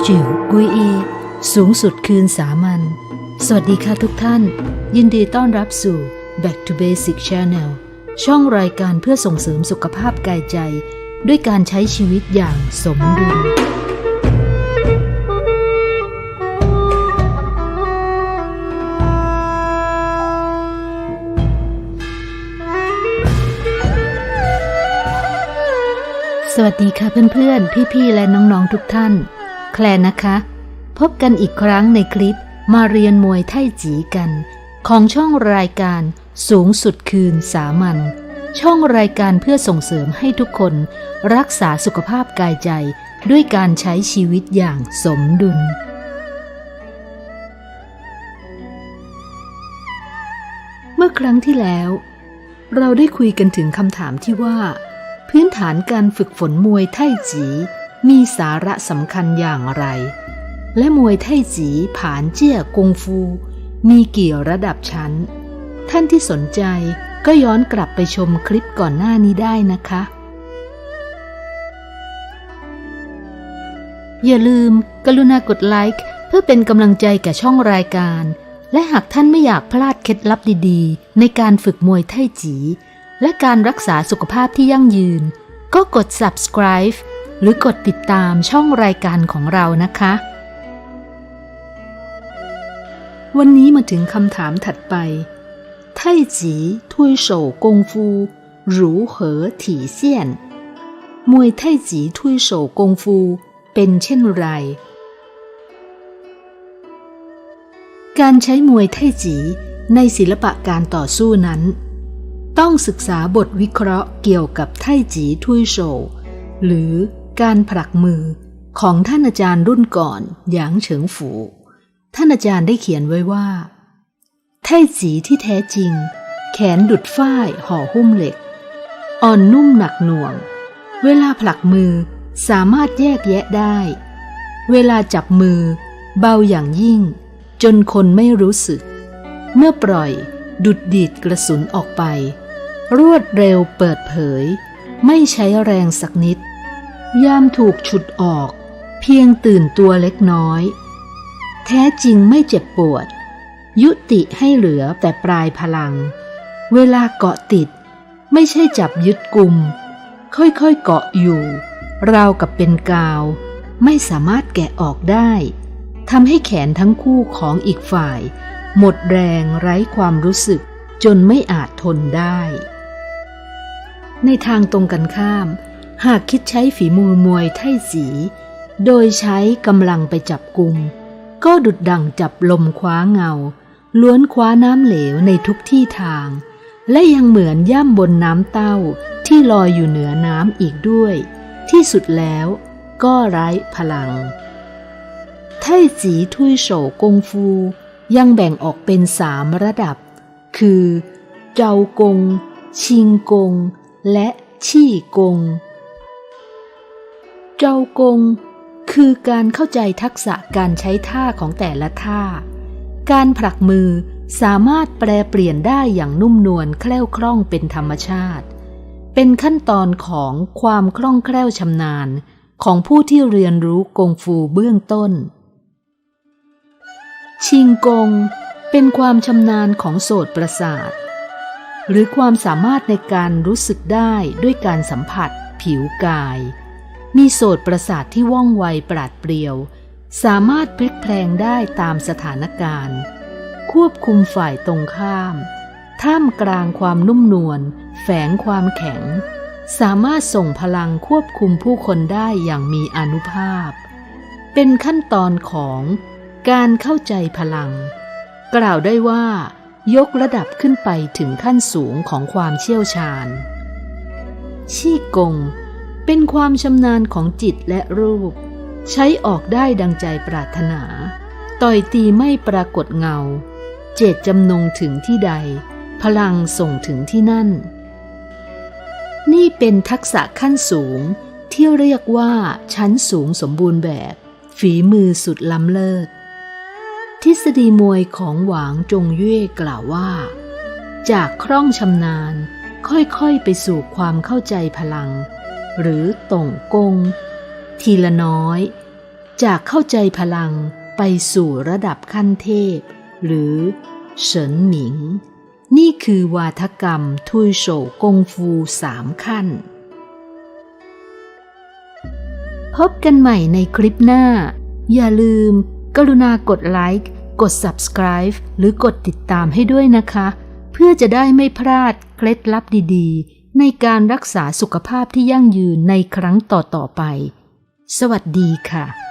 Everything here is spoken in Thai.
จิ๋วจิ๋วกุยอี สูงสุดคืนสามัญ สวัสดีค่ะทุกท่าน ยินดีต้อนรับสู่ Back to Basic Channel ช่องรายการเพื่อส่งเสริมสุขภาพกายใจ ด้วยการใช้ชีวิตอย่างสมดุล สวัสดีค่ะเพื่อนๆ พี่ๆ และน้องๆ ทุกท่าน แคลนนะคะ พบกันอีกครั้งในคลิปมาเรียนมวยไทจีกัน ของช่องรายการสูงสุดคืนสามัญช่องรายการเพื่อส่งเสริมให้ทุกคน รักษาสุขภาพกายใจด้วยการใช้ชีวิตอย่างสมดุลเมื่อครั้งที่แล้ว เราได้คุยกันถึงคำถามที่ว่า พื้นฐานการฝึกฝนมวยไทจี มีสาระสำคัญอย่างไร และมวยไทจีผานเจี้ยกงฟู มีกี่ระดับชั้น ท่านที่สนใจก็ย้อนกลับไปชมคลิปก่อนหน้านี้ได้นะคะ อย่าลืมกรุณากดไลค์เพื่อเป็นกำลังใจแก่ช่องรายการ และหากท่านไม่อยากพลาดเคล็ดลับดีๆ ในการฝึกมวยไทจี และการรักษาสุขภาพที่ยั่งยืน ก็กด subscribe หรือกดติดตามช่องรายการของเรานะคะ วันนี้มาถึงคำถามถัดไปไทจีทุยโฉกงฟูรูเหอถี่เซียนมวยไทจีทุยโฉกงฟูเป็นเช่นไร การใช้มวยไทจีในศิลปะการต่อสู้นั้น ต้องศึกษาบทวิเคราะห์เกี่ยวกับไทจีทุยโฉหรือ การผลักมือของท่านอาจารย์รุ่นก่อนหยางเฉิงฝู ท่านอาจารย์ได้เขียนไว้ว่า ไทจีที่แท้จริง แขนดุดฝ้ายห่อหุ้มเหล็ก อ่อนนุ่มหนักหน่วง เวลาผลักมือสามารถแยกแยะได้ เวลาจับมือ เบาอย่างยิ่ง จนคนไม่รู้สึก เมื่อปล่อยดุดดีดกระสุนออกไป รวดเร็วเปิดเผย ไม่ใช้แรงสักนิด ยามถูกฉุดออก เพียงตื่นตัวเล็กน้อย แท้จริงไม่เจ็บปวด ยุติให้เหลือแต่ปลายพลัง เวลาเกาะติด ไม่ใช่จับยึดกลุ่ม ค่อยๆเกาะอยู่ราวกับเป็นกาว ไม่สามารถแกะออกได้ทำให้แขนทั้งคู่ของอีกฝ่าย หมดแรงไร้ความรู้สึกจนไม่อาจทนได้ ในทางตรงกันข้าม หากคิดใช้ฝีมือมวยไท่สี โดยใช้กำลังไปจับกุม ก็ดุดดังจับลมคว้าเงา ล้วนคว้าน้ำเหลวในทุกที่ทาง และยังเหมือนย่ำบนน้ำเต้าที่ลอยอยู่เหนือน้ำอีกด้วย ที่สุดแล้วก็ไร้พลัง ไท่จีทุยโฉกงฟู ยังแบ่งออกเป็นสามระดับ คือ เจ้ากง ชิงกง และชี่กง เจ้ากง คือการเข้าใจทักษะการใช้ท่าของแต่ละท่า การผลักมือสามารถแปลเปลี่ยนได้อย่างนุ่มนวลแคล่วคล่องเป็นธรรมชาติ เป็นขั้นตอนของความคล่องแคล่วชำนาญของผู้ที่เรียนรู้กงฟูเบื้องต้น ชิงกง เป็นความชำนาญของโสตประสาท หรือความสามารถในการรู้สึกได้ด้วยการสัมผัส ผิวกาย มีโสตประสาทที่ว่องไวปราดเปรียว สามารถพลิกแพลงได้ตามสถานการณ์ ควบคุมฝ่ายตรงข้าม ท่ามกลางความนุ่มนวลแฝงความแข็ง สามารถส่งพลังควบคุมผู้คนได้อย่างมีอนุภาพ เป็นขั้นตอนของการเข้าใจพลัง กล่าวได้ว่ายกระดับขึ้นไปถึงขั้นสูงของความเชี่ยวชาญ ชี่กง เป็นความชำนาญของจิตและรูป ใช้ออกได้ดังใจปรารถนา ต่อยตีไม่ปรากฏเงา เจตจำนงถึงที่ใด พลังส่งถึงที่นั่น นี่เป็นทักษะขั้นสูงที่เรียกว่าชั้นสูงสมบูรณ์แบบ ฝีมือสุดล้ำเลิศ ทฤษฎีมวยของหวางจงเย่กล่าวว่า จากคล่องชำนาญ ค่อยๆไปสู่ความเข้าใจพลัง หรือต่งกง ทีละน้อย จากเข้าใจพลังไปสู่ระดับขั้นเทพ หรือเฉินหมิง นี่คือวาทกรรมทุยโฉกงฟูสามขั้น พบกันใหม่ในคลิปหน้า อย่าลืม กรุณากดไลค์ กด subscribe หรือกดติดตามให้ด้วยนะคะ เพื่อจะได้ไม่พลาดเคล็ดลับดีๆ ในการรักษาสุขภาพที่ยั่งยืนในครั้งต่อๆไป สวัสดีค่ะ